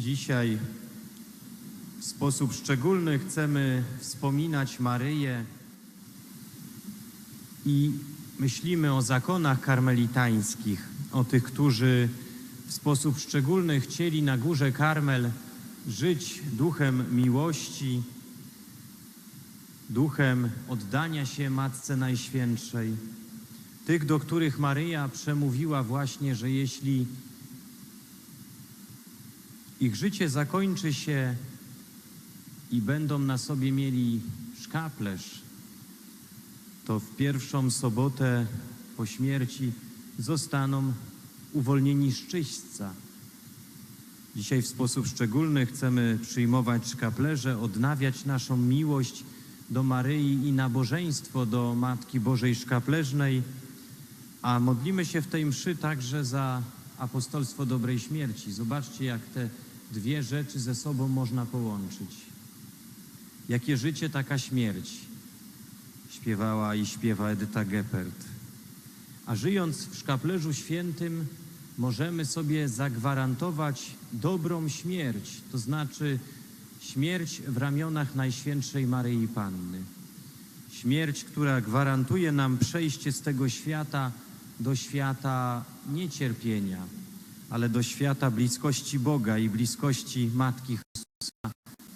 Dzisiaj w sposób szczególny chcemy wspominać Maryję i myślimy o zakonach karmelitańskich, o tych, którzy w sposób szczególny chcieli na górze Karmel żyć duchem miłości, duchem oddania się Matce Najświętszej. Tych, do których Maryja przemówiła właśnie, że jeśli ich życie zakończy się i będą na sobie mieli szkaplerz, to w pierwszą sobotę po śmierci zostaną uwolnieni z czyśćca. Dzisiaj w sposób szczególny chcemy przyjmować szkaplerze, odnawiać naszą miłość do Maryi i nabożeństwo do Matki Bożej Szkapleżnej, a modlimy się w tej mszy także za apostolstwo dobrej śmierci. Zobaczcie, jak te dwie rzeczy ze sobą można połączyć. Jakie życie, taka śmierć, śpiewała i śpiewa Edyta Geppert. A żyjąc w szkaplerzu świętym, możemy sobie zagwarantować dobrą śmierć, to znaczy śmierć w ramionach Najświętszej Maryi Panny. Śmierć, która gwarantuje nam przejście z tego świata do świata niecierpienia, ale do świata bliskości Boga i bliskości Matki Chrystusa,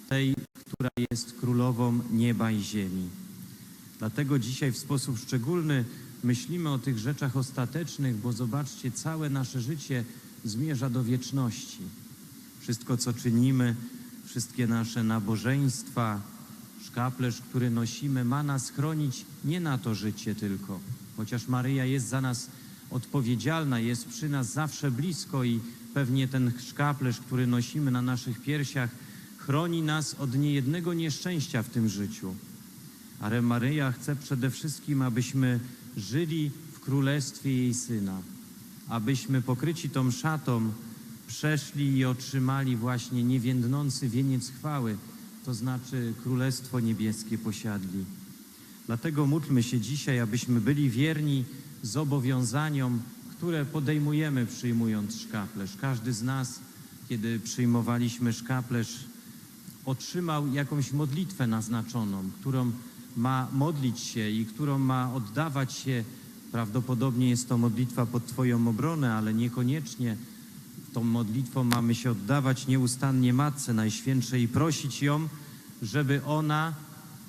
tej, która jest królową nieba i ziemi. Dlatego dzisiaj w sposób szczególny myślimy o tych rzeczach ostatecznych, bo zobaczcie, całe nasze życie zmierza do wieczności. Wszystko, co czynimy, wszystkie nasze nabożeństwa, szkaplerz, który nosimy, ma nas chronić nie na to życie tylko, chociaż Maryja jest za nas odpowiedzialna, jest przy nas zawsze blisko i pewnie ten szkaplerz, który nosimy na naszych piersiach, chroni nas od niejednego nieszczęścia w tym życiu. Ale Maryja chce przede wszystkim, abyśmy żyli w królestwie jej Syna, abyśmy pokryci tą szatą przeszli i otrzymali właśnie niewiędnący wieniec chwały, to znaczy Królestwo Niebieskie posiadli. Dlatego módlmy się dzisiaj, abyśmy byli wierni zobowiązaniom, które podejmujemy przyjmując szkaplerz. Każdy z nas, kiedy przyjmowaliśmy szkaplerz, otrzymał jakąś modlitwę naznaczoną, którą ma modlić się i którą ma oddawać się. Prawdopodobnie jest to modlitwa pod Twoją obronę, ale niekoniecznie tą modlitwą mamy się oddawać nieustannie Matce Najświętszej i prosić ją, żeby ona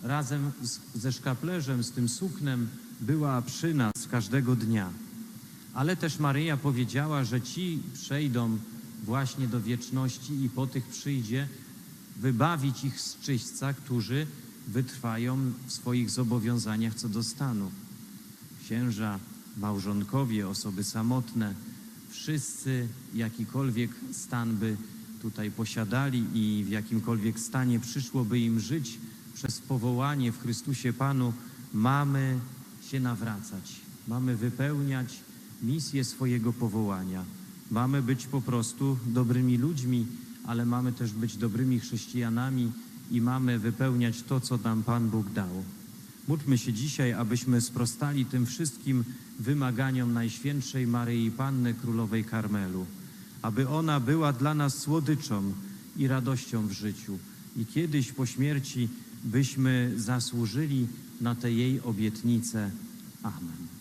razem z, ze szkaplerzem, z tym suknem była przy nas każdego dnia. Ale też Maryja powiedziała, że ci przejdą właśnie do wieczności i po tych przyjdzie wybawić ich z czyśćca, którzy wytrwają w swoich zobowiązaniach co do stanu. Księża, małżonkowie, osoby samotne, wszyscy jakikolwiek stan by tutaj posiadali i w jakimkolwiek stanie przyszłoby im żyć przez powołanie w Chrystusie Panu, mamy się nawracać, mamy wypełniać misję swojego powołania. Mamy być po prostu dobrymi ludźmi, ale mamy też być dobrymi chrześcijanami i mamy wypełniać to, co nam Pan Bóg dał. Módlmy się dzisiaj, abyśmy sprostali tym wszystkim wymaganiom Najświętszej Maryi Panny Królowej Karmelu, aby ona była dla nas słodyczą i radością w życiu i kiedyś po śmierci byśmy zasłużyli na te jej obietnice. Amen.